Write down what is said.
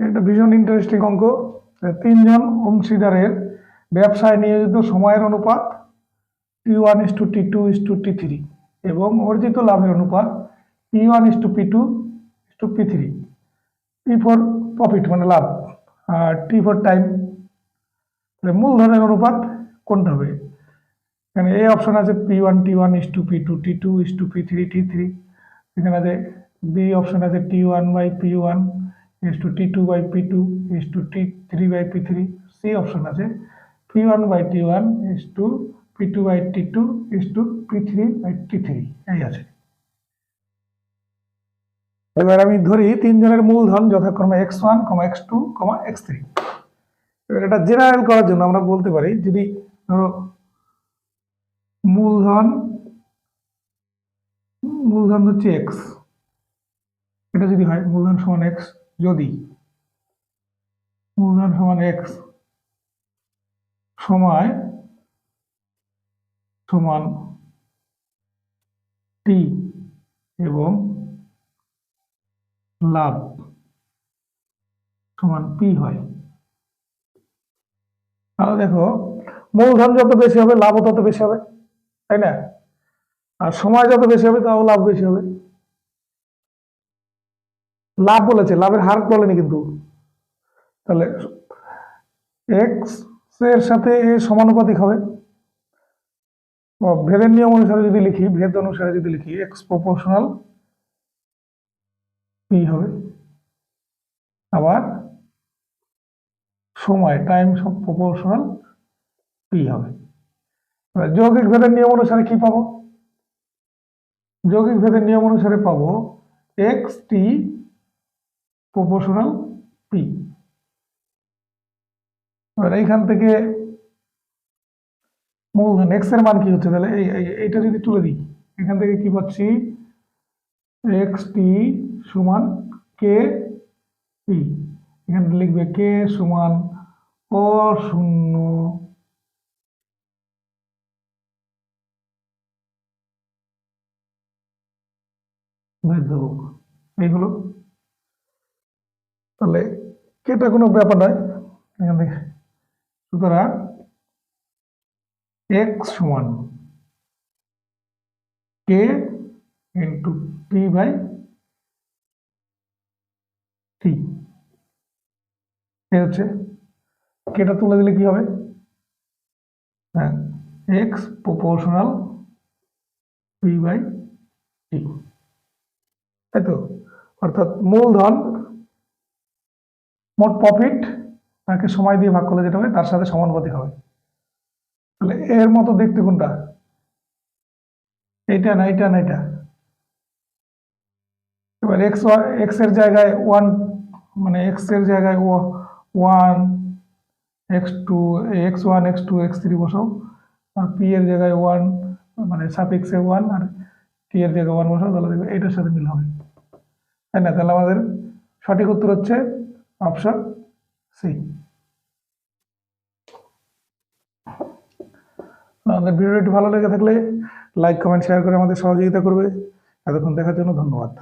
এটা ভীষণ ইন্টারেস্টিং অঙ্ক। তিনজন অংশীদারের ব্যবসায় নিয়োজিত সময়ের অনুপাত T one is to T two is to T three এবং অর্জিত লাভের অনুপাত P one is to P two is to P three P four profit মানে লাভ। আর টি ফোর টাইম মূলধনের অনুপাত কোনটা হবে? এখানে এই অপশন আছে P one T one is to P two T two is to P three T three এখানে আছে বি অপশন আছে T one by P one is to T two by P two is to T three by P three C option আছে। P one by T one is to P two by T two is to P three by T three এই আছে। এবার আমি ধরি তিনজনের মূলধন যথাক্রমে X one comma X two comma X three এবার এটা জেনারেল করার জন্য আমরা বলতে পারি, যদি ধরো মূলধন মূলধন হচ্ছে এক্স এটা যদি হয়, মূলধন সমান এক্স যদি মূলধন সমান এক্স সময় সমান টি এবং লাভ সমান পি হয়। তাহলে দেখো, মূলধন যত বেশি হবে, লাভও তত বেশি হবে, তাই না? আর সময় যত বেশি হবে, তাও লাভ বেশি হবে। লাভ বলেছে, লাভের হার বলেনি কিন্তু। তাহলে এক্সের সাথে এ সমানুপাতিক হবে। ভেদের নিয়ম অনুসারে যদি লিখি, ভেদ অনুসারে যদি লিখি এক্স প্রপোর্শনাল পি হবে। আবার সময় টাইম প্রপোর্শনাল পি হবে। যৌগিক ভেদের নিয়ম অনুসারে কি পাবো? যৌগিক ভেদের নিয়ম অনুসারে পাবো এক্স টি প্রপোর্শনাল পি এইখান থেকে মূলধন এক্সের মান কি হচ্ছে? তাহলে এই, এই- এইটা যদি তুলে দিই, এখান থেকে কি পাচ্ছি? এক্স টি সমান কে পি এখানে লিখবে কে সমান অশূন্য ভেদক এই হলো তাহলে কেটা কোনো ব্যাপার নয়। এখান থেকে। সুতরাং এক্স সমান কে ইন্টু টি বাই টি এই হচ্ছে। কেটা তুলে দিলে কি হবে? হ্যাঁ X proportional P by T তাই তো? অর্থাৎ মূলধন মোট প্রফিট তাকে সময় দিয়ে ভাগ করলে যেটা হবে তার সাথে সমানুপাতিক হবে। তাহলে এর মতো দেখতে কোনটা? এইটা না এইটা না এটা এবার এক্স এক্সের জায়গায় ওয়ান মানে এক্সের জায়গায় one X two X one X two X three বসাও। আর পি এর জায়গায় ওয়ান মানে সাফিক্সে ওয়ান আর টি এর জায়গায় ওয়ান বসাও। তাহলে দেখবে এটার সাথে মিল হবে। তাই না? তাহলে আমাদের সঠিক উত্তর হচ্ছে অপশন সি। আমাদের ভিডিওটি ভালো লেগে থাকলে লাইক, কমেন্ট, শেয়ার করে আমাদের সহযোগিতা করবে। এতক্ষণ দেখার জন্য ধন্যবাদ।